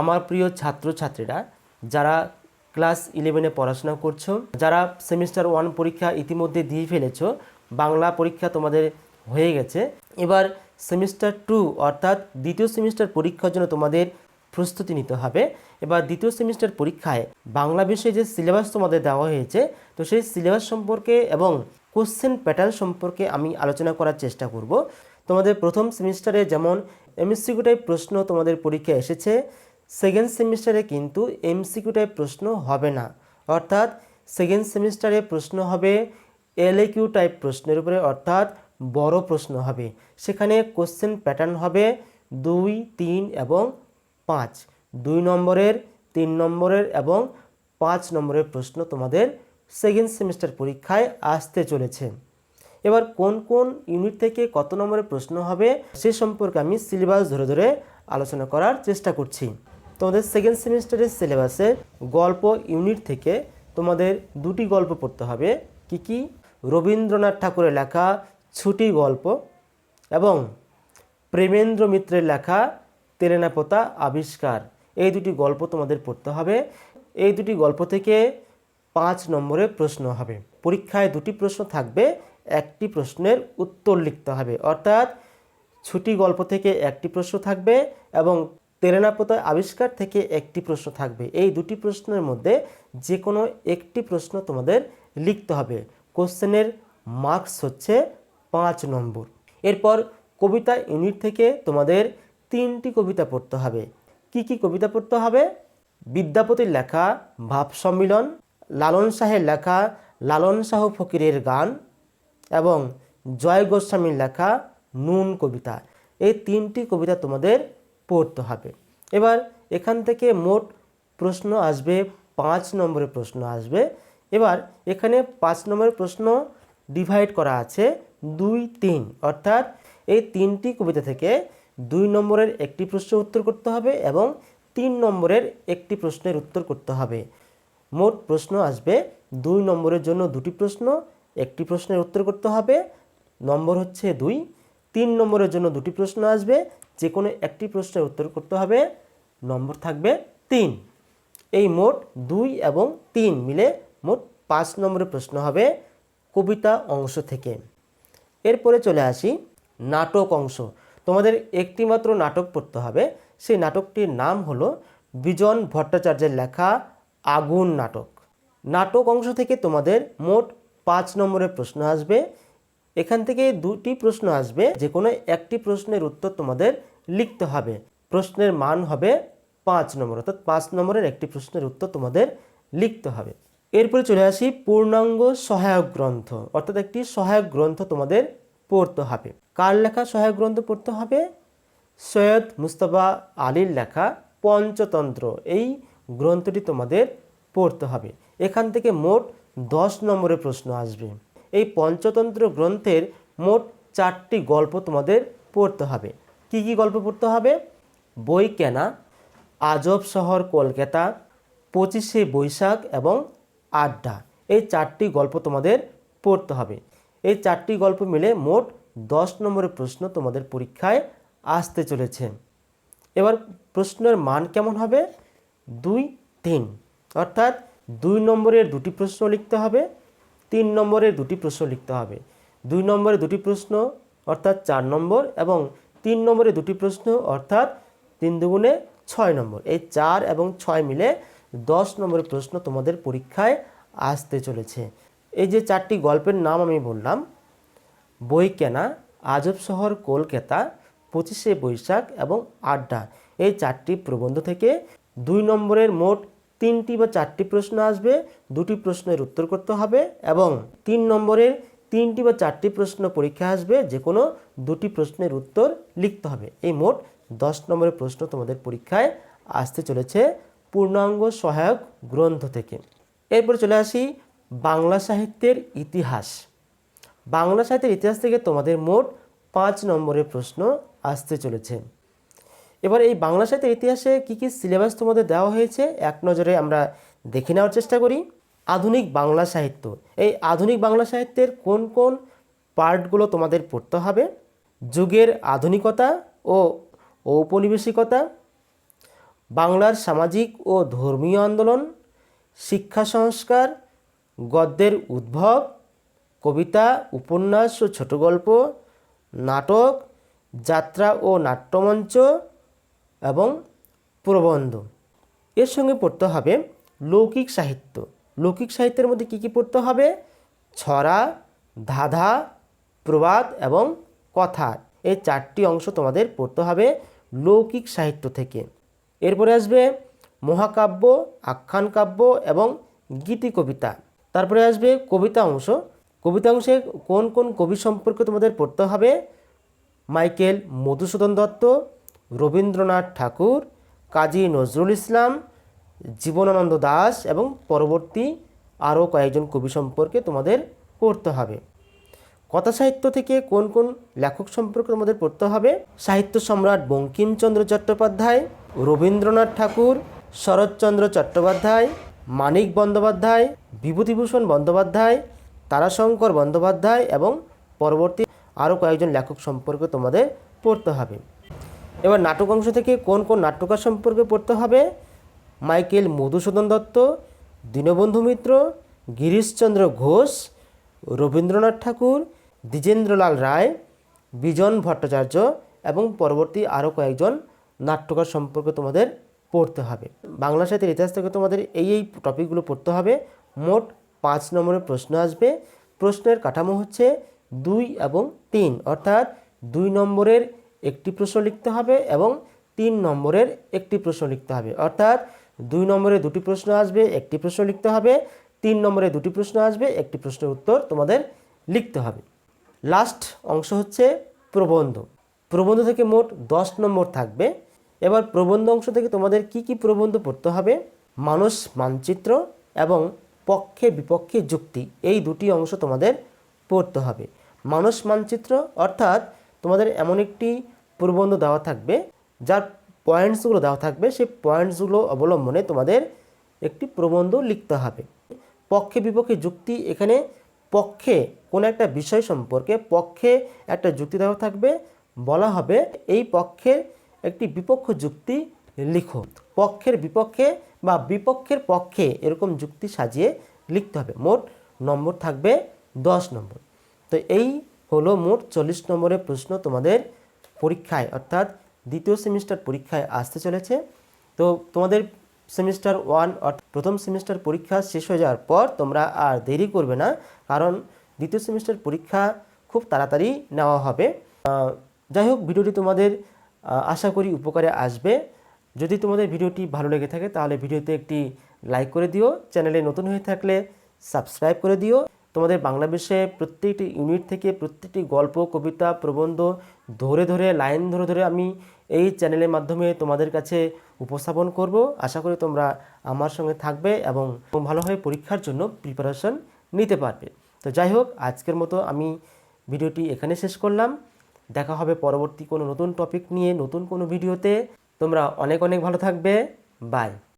আমার প্রিয় ছাত্রছাত্রীরা, যারা ক্লাস ইলেভেনে পড়াশোনা করছ, যারা সেমিস্টার ওয়ান পরীক্ষা ইতিমধ্যে দিয়ে ফেলেছো, বাংলা পরীক্ষা তোমাদের হয়ে গেছে। এবার সেমিস্টার টু অর্থাৎ দ্বিতীয় সেমিস্টার পরীক্ষার জন্য তোমাদের প্রস্তুতি নিতে হবে। এবার দ্বিতীয় সেমিস্টার পরীক্ষায় বাংলা বিষয়ে যে সিলেবাস তোমাদের দেওয়া হয়েছে, তো সেই সিলেবাস সম্পর্কে এবং কোশ্চেন প্যাটার্ন সম্পর্কে আমি আলোচনা করার চেষ্টা করব। তোমাদের প্রথম সেমিস্টারে যেমন এমসিকিউ টাইপ প্রশ্ন তোমাদের পরীক্ষায় এসেছে সেকেন্ড সেমিস্টারে কিন্তু এমসিকিউ টাইপ প্রশ্ন হবে না। অর্থাৎ সেকেন্ড সেমিস্টারে প্রশ্ন হবে, এলএকিউ টাইপ প্রশ্নের উপরে অর্থাৎ বড় প্রশ্ন হবে। সেখানে কোশ্চেন প্যাটার্ন হবে দুই, তিন এবং পাঁচ। দুই নম্বরের, তিন নম্বরের এবং পাঁচ নম্বরের প্রশ্ন তোমাদের সেকেন্ড সেমিস্টার পরীক্ষায় আসতে চলেছে। এবার কোন কোন ইউনিট থেকে কত নম্বরের প্রশ্ন হবে সে সম্পর্কে আমি সিলেবাস ধরে ধরে আলোচনা করার চেষ্টা করছি। তোমাদের সেকেন্ড সেমিস্টারের সিলেবাসে গল্প ইউনিট থেকে তোমাদের দুটি গল্প পড়তে হবে। কি কি? রবীন্দ্রনাথ ঠাকুরের লেখা ছুটি গল্প এবং প্রেমেন্দ্র মিত্রের লেখা তেলেনাপোতা আবিষ্কার। এই দুটি গল্প তোমাদের পড়তে হবে। এই দুটি গল্প থেকে পাঁচ নম্বরে প্রশ্ন হবে। পরীক্ষায় দুটি প্রশ্ন থাকবে, একটি প্রশ্নের উত্তর লিখতে হবে। অর্থাৎ ছুটি গল্প থেকে একটি প্রশ্ন থাকবে এবং তেলেনাপোতা আবিষ্কার থেকে একটি প্রশ্ন থাকবে। এই দুটি প্রশ্নের মধ্যে যে কোনো একটি প্রশ্ন তোমাদের লিখতে হবে। কোশ্চেনের মার্কস হচ্ছে পাঁচ নম্বর। এরপর কবিতা ইউনিট থেকে তোমাদের তিনটি কবিতা পড়তে হবে। কি কি কবিতা পড়তে হবে? বিদ্যাপতির লেখা ভাব সম্মিলন, লালন শাহের লেখা লালন শাহ ফকিরের গান এবং জয় গোস্বামীর লেখা নুন কবিতা। এই তিনটি কবিতা তোমাদের পড়তে হবে। এবার এখান থেকে মোট প্রশ্ন আসবে, পাঁচ নম্বরের প্রশ্ন আসবে। এবার এখানে পাঁচ নম্বরের প্রশ্ন ডিভাইড করা আছে, দুই, তিন। অর্থাৎ এই তিনটি কবিতা থেকে দুই নম্বরের একটি প্রশ্নের উত্তর করতে হবে এবং তিন নম্বরের একটি প্রশ্নের উত্তর করতে হবে। মোট প্রশ্ন আসবে, দুই নম্বরের জন্য দুটি প্রশ্ন, একটি প্রশ্নের উত্তর করতে হবে, নম্বর হচ্ছে দুই। তিন নম্বরের জন্য দুটি প্রশ্ন আসবে যে কোনো একটি প্রশ্নের উত্তর করতে হবে। নম্বর থাকবে তিন। এই মোট দুই এবং তিন মিলে মোট পাঁচ নম্বরের প্রশ্ন হবে কবিতা অংশ থেকে। এরপরে চলে আসি নাটক অংশ। তোমাদের একটি মাত্র নাটক পড়তে হবে। সেই নাটকটির নাম হলো বিজন ভট্টাচার্যের লেখা আগুন নাটক। নাটক অংশ থেকে তোমাদের মোট পাঁচ নম্বরের প্রশ্ন আসবে এখান থেকে দুটি প্রশ্ন আসবে। যে কোনো একটি প্রশ্নের উত্তর তোমাদের লিখতে হবে। প্রশ্নের মান হবে পাঁচ নম্বর, অর্থাৎ পাঁচ নম্বরের একটি প্রশ্নের উত্তর তোমাদের লিখতে হবে। এরপরে চলে আসি পূর্ণাঙ্গ সহায়ক গ্রন্থ, অর্থাৎ একটি সহায়ক গ্রন্থ তোমাদের পড়তে হবে। কার লেখা সহায়ক গ্রন্থ পড়তে হবে? সৈয়দ মুস্তফা আলীর লেখা পঞ্চতন্ত্র, এই গ্রন্থটি তোমাদের পড়তে হবে। এখান থেকে মোট দশ নম্বরের প্রশ্ন আসবে। এই পঞ্চতন্ত্র গ্রন্থের মোট চারটি গল্প তোমাদের পড়তে হবে। কি কি গল্প পড়তে হবে? বই কেনা আজব শহর কলকাতা, পঁচিশে বৈশাখ এবং আড্ডা। এই চারটি গল্প তোমাদের পড়তে হবে। এই চারটি গল্প মিলে মোট দশ নম্বরের প্রশ্ন তোমাদের পরীক্ষায় আসতে চলেছে। এবার প্রশ্নের মান কেমন হবে? দুই তিন। অর্থাৎ দুই নম্বরের দুটি প্রশ্ন লিখতে হবে। তিন নম্বরের দুটি প্রশ্ন লিখতে হবে। দুই নম্বরে দুটি প্রশ্ন অর্থাৎ চার নম্বর এবং তিন নম্বরে দুটি প্রশ্ন অর্থাৎ তিন দুগুণে ছয় নম্বর। এই চার এবং ছয় মিলে দশ নম্বরের প্রশ্ন তোমাদের পরীক্ষায় আসতে চলেছে। এই যে চারটি গল্পের নাম আমি বললাম বই কেনা আজব শহর, কলকাতা, পঁচিশে বৈশাখ এবং আড্ডা। এই চারটি প্রবন্ধ থেকে দুই নম্বরের মোট তিনটি বা চারটি প্রশ্ন আসবে, দুটি প্রশ্নের উত্তর করতে হবে এবং তিন নম্বরের তিনটি বা চারটি প্রশ্ন পরীক্ষা আসবে যে কোনো দুটি প্রশ্নের উত্তর লিখতে হবে। এই মোট দশ নম্বরের প্রশ্ন তোমাদের পরীক্ষায় আসতে চলেছে পূর্ণাঙ্গ সহায়ক গ্রন্থ থেকে। এরপর চলে আসি বাংলা সাহিত্যের ইতিহাস। বাংলা সাহিত্যের ইতিহাস থেকে তোমাদের মোট পাঁচ নম্বরের প্রশ্ন আসতে চলেছে। এবার এই বাংলা সাহিত্যের ইতিহাসে কী কী সিলেবাস তোমাদের দেওয়া হয়েছে, এক নজরে আমরা দেখে নেওয়ার চেষ্টা করি। আধুনিক বাংলা সাহিত্য, এই আধুনিক বাংলা সাহিত্যের কোন কোন পার্টগুলো তোমাদের পড়তে হবে? যুগের আধুনিকতা ও ঔপনিবেশিকতা, বাংলার সামাজিক ও ধর্মীয় আন্দোলন, শিক্ষা সংস্কার, গদ্যের উদ্ভব, কবিতা, উপন্যাস ও ছোট গল্প নাটক, যাত্রা ও নাট্যমঞ্চ এবং প্রবন্ধ। এর সঙ্গে পড়তে হবে লৌকিক সাহিত্য। লৌকিক সাহিত্যের মধ্যে কী কী পড়তে হবে? ছড়া, ধাঁধা, প্রবাদ এবং কথা। এই চারটি অংশ তোমাদের পড়তে হবে লৌকিক সাহিত্য থেকে। এরপরে আসবে মহাকাব্য, আখ্যান কাব্য এবং গীতি কবিতা। তারপরে আসবে কবিতা অংশ। কবিতা অংশে কোন কোন কবি সম্পর্কে তোমাদের পড়তে হবে? মাইকেল মধুসূদন দত্ত রবীন্দ্রনাথ ঠাকুর, কাজী নজরুল ইসলাম, জীবনানন্দ দাস এবং পরবর্তী আরও কয়েকজন কবি সম্পর্কে তোমাদের পড়তে হবে। কথা সাহিত্য থেকে কোন কোন লেখক সম্পর্কে তোমাদের পড়তে হবে? সাহিত্য সম্রাট বঙ্কিমচন্দ্র চট্টোপাধ্যায়, রবীন্দ্রনাথ ঠাকুর, শরৎচন্দ্র চট্টোপাধ্যায়, মানিক বন্দ্যোপাধ্যায়, বিভূতিভূষণ বন্দ্যোপাধ্যায়, তারাশঙ্কর বন্দ্যোপাধ্যায় এবং পরবর্তী আরও কয়েকজন লেখক সম্পর্কে তোমাদের পড়তে হবে। এবার নাটক অংশ থেকে কোন কোন নাট্যকার সম্পর্কে পড়তে হবে? মাইকেল মধুসূদন দত্ত, দীনবন্ধু মিত্র, গিরিশচন্দ্র ঘোষ, রবীন্দ্রনাথ ঠাকুর, দ্বিজেন্দ্রলাল রায়, বিজন ভট্টাচার্য এবং পরবর্তী আরও কয়েকজন নাট্যকার সম্পর্কে তোমাদের পড়তে হবে। বাংলা সাহিত্যের ইতিহাস থেকে তোমাদের এই এই টপিকগুলো পড়তে হবে। মোট পাঁচ নম্বরের প্রশ্ন আসবে। প্রশ্নের কাঠামো হচ্ছে দুই এবং তিন, অর্থাৎ দুই নম্বরের একটি প্রশ্ন লিখতে হবে এবং তিন নম্বরের একটি প্রশ্ন লিখতে হবে। অর্থাৎ দুই নম্বরে দুটি প্রশ্ন আসবে, একটি প্রশ্ন লিখতে হবে, তিন নম্বরে দুটি প্রশ্ন আসবে, একটি প্রশ্নের উত্তর তোমাদের লিখতে হবে। লাস্ট অংশ হচ্ছে প্রবন্ধ। প্রবন্ধ থেকে মোট দশ নম্বর থাকবে। এবার প্রবন্ধ অংশ থেকে তোমাদের কি কি প্রবন্ধ পড়তে হবে? মানুষ মানচিত্র এবং পক্ষে বিপক্ষে যুক্তি, এই দুটি অংশ তোমাদের পড়তে হবে। মানুষ মানচিত্র অর্থাৎ তোমাদের এমন একটি প্রবন্ধ দেওয়া থাকবে, যার পয়েন্টসগুলো দেওয়া থাকবে, সেই পয়েন্টসগুলো অবলম্বনে তোমাদের একটি প্রবন্ধ লিখতে হবে। পক্ষে বিপক্ষে যুক্তি, এখানে পক্ষে কোনো একটা বিষয় সম্পর্কে পক্ষে একটা যুক্তি দেওয়া থাকবে, বলা হবে এই পক্ষের একটি বিপক্ষ যুক্তি লিখো। পক্ষের বিপক্ষে বা বিপক্ষের পক্ষে এরকম যুক্তি সাজিয়ে লিখতে হবে। মোট নম্বর থাকবে দশ নম্বর। তো এই হলো মোট চল্লিশ নম্বরের প্রশ্ন তোমাদের পরীক্ষায়, অর্থাৎ দ্বিতীয় সেমিস্টার পরীক্ষায় আসতে চলেছে। তো তোমাদের সেমিস্টার ওয়ান, অর্থাৎ প্রথম সেমিস্টার পরীক্ষা শেষ হয়ে যাওয়ার পর তোমরা আর দেরি করবে না, কারণ দ্বিতীয় সেমিস্টার পরীক্ষা খুব তাড়াতাড়ি নেওয়া হবে। যাই হোক, ভিডিওটি তোমাদের আশা করি উপকারে আসবে। যদি তোমাদের ভিডিওটি ভালো লেগে থাকে, তাহলে ভিডিওতে একটি লাইক করে দিও। চ্যানেলে নতুন হয়ে থাকলে সাবস্ক্রাইব করে দিও। তোমাদের বাংলা বিষয়ে প্রত্যেকটি ইউনিট থেকে প্রত্যেকটি গল্প, কবিতা, প্রবন্ধ ধরে ধরে, লাইন ধরে ধরে আমি এই চ্যানেলের মাধ্যমে তোমাদের কাছে উপস্থাপন করব। আশা করি তোমরা আমার সঙ্গে থাকবে এবং ভালোভাবে পরীক্ষার জন্য প্রিপারেশন নিতে পারবে। তো যাই হোক, আজকের মতো আমি ভিডিওটি এখানে শেষ করলাম। দেখা হবে পরবর্তী কোনো নতুন টপিক নিয়ে নতুন কোনো ভিডিওতে। তোমরা অনেক অনেক ভালো থাকবে। বাই